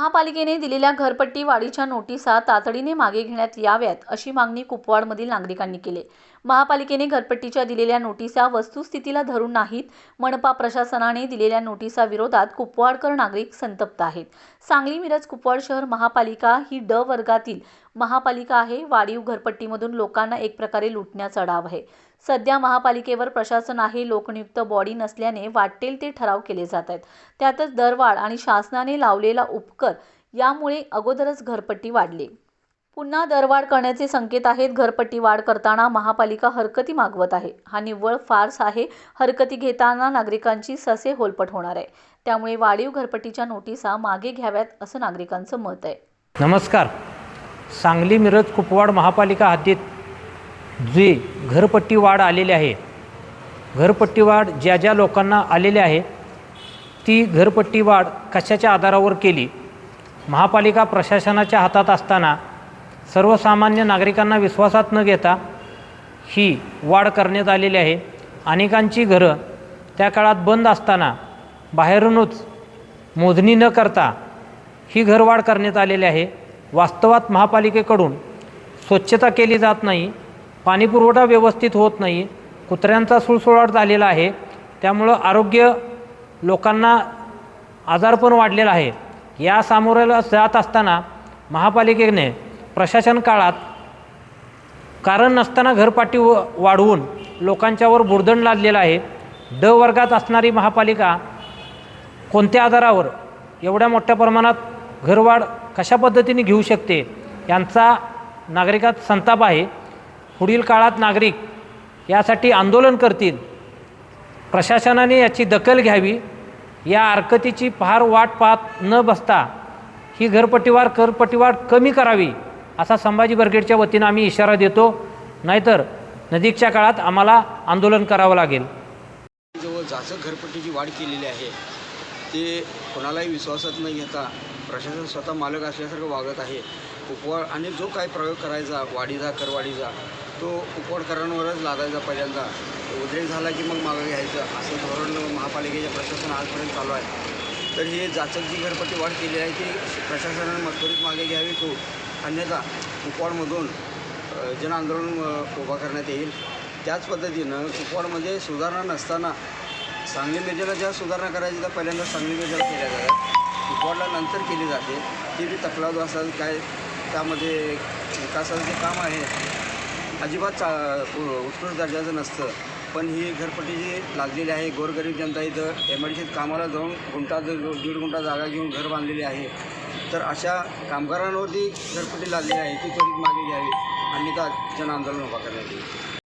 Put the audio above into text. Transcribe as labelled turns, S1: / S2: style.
S1: महापालिकेने दिलेल्या घरपट्टी वाढीच्या नोटिसा तातडीने मागे घेण्यात याव्यात अशी मागणी कुपवाडमधील नागरिकांनी केली. महापालिकेने घरपट्टीच्या दिलेल्या नोटिसा वस्तुस्थितीला धरून नाहीत मनपा प्रशासनाने दिलेल्या नोटिसा विरोधात कुपवाडकर नागरिक संतप्त आहेत. सांगली मिरज कुपवाड शहर महापालिका ही ड वर्गातील महापालिका आहे. वाढीव घरपट्टीमधून लोकांना एक प्रकारे लुटण्याचा डाव आहे. सध्या महापालिकेवर प्रशासन आहे लोकनियुक्त बॉडी नसल्याने वाटेल ते ठराव केले जात आहेत. त्यातच दरवाढ आणि शासनाने लावलेला उपकर यामुळे अगोदरच घरपट्टी वाढली. पुन्हा दरवाढ करण्याचे संकेत आहेत. घरपट्टी वाढ करताना महापालिका हरकती मागवत आहे. हा निव्वळ फार्स आहे. हरकती घेताना नागरिकांची ससे होलपट होणार आहे. त्यामुळे वाढीव घरपट्टीच्या नोटिसा मागे घ्याव्यात असं नागरिकांचं मत आहे.
S2: नमस्कार. सांगली मिरज कुपवाड महापालिका हद्दीत जी घरपट्टी वाढ आलेली आहे. घरपट्टी वाढ ज्या ज्या लोकांना आलेली आहे ती घरपट्टी वाढ कशाच्या आधारावर केली? महापालिका प्रशासनाच्या हातात असताना सर्वसामान्य नागरिकांना विश्वासात न घेता ही वाढ करण्यात आलेली आहे. अनेकांची घरं त्या काळात बंद असताना बाहेरूनच मोजणी न करता ही घरवाढ करण्यात आलेली आहे. वास्तवात महापालिकेकडून स्वच्छता केली जात नाही. पाणीपुरवठा व्यवस्थित होत नाही. कुत्र्यांचा सुळसुळाट झालेला आहे. त्यामुळं आरोग्य लोकांना आजारपण वाढलेला आहे. या सामोऱ्याला जात असताना महापालिकेने प्रशासन काळात कारण नसताना घरपाटी व वाढवून लोकांच्यावर बुरदण लादलेला आहे. ड वर्गात असणारी महापालिका कोणत्या आधारावर एवढ्या मोठ्या प्रमाणात घरवाढ कशा पद्धतीने घेऊ शकते? यांचा नागरिकात संताप आहे. पुढील काळात नागरिक यासाठी आंदोलन करतील. प्रशासनाने याची दखल घ्यावी. या हरकतीची फार वाट पाहत न बसता ही घरपट्टीवार करपट्टीवाढ कमी करावी असा संभाजी ब्रिगेडच्या वतीनं आम्ही इशारा देतो. नाहीतर नजीकच्या काळात आम्हाला आंदोलन करावं लागेल.
S3: जवळ जाचं घरपट्टीची वाढ केलेली आहे. ते कोणालाही विश्वासात न घेता प्रशासन स्वतः मालक असल्यासारखं वागत आहे. उपवाड आणि जो काही प्रयोग करायचा वाढीचा करवाढीचा तो उपवाडकरांवरच लादायचा पहिल्यांदा. उद्रेक झाला की मग मागं घ्यायचं. असं धोरण महापालिकेचे प्रशासन आजपर्यंत चालू आहे. तर हे जाचक जी घरपट्टी वाढ केली आहे ती प्रशासनाने मजबुरीत मागे घ्यावी तो. अन्यथा उपवाडमधून जन जनआंदोलन उभा करण्यात येईल. त्याच पद्धतीनं कुपवाडमध्ये सुधारणा नसताना सांगली मिरजेला ज्या सुधारणा करायची त्या पहिल्यांदा सांगली मिरजेला केल्या जातात. कुपवाडला नंतर केली जाते. ती बी तकलाद असाल काय? त्यामध्ये विकासाचं जे काम आहे अजिबात चा उ- उत्कृष्ट दर्जाचं नसतं. पण ही घरपट्टी जी लागलेली आहे गोरगरीब जनता इथं एम आय डी कामाला जाऊन गुंठा दीड गुंठा जागा घेऊन घर बांधलेली आहे. तर अशा कामगारांवरती घरपट्टी लादलेली आहे ती त्वरित मागे घ्यावी अन्यथा जनआंदोलन उभा करण्यात येईल.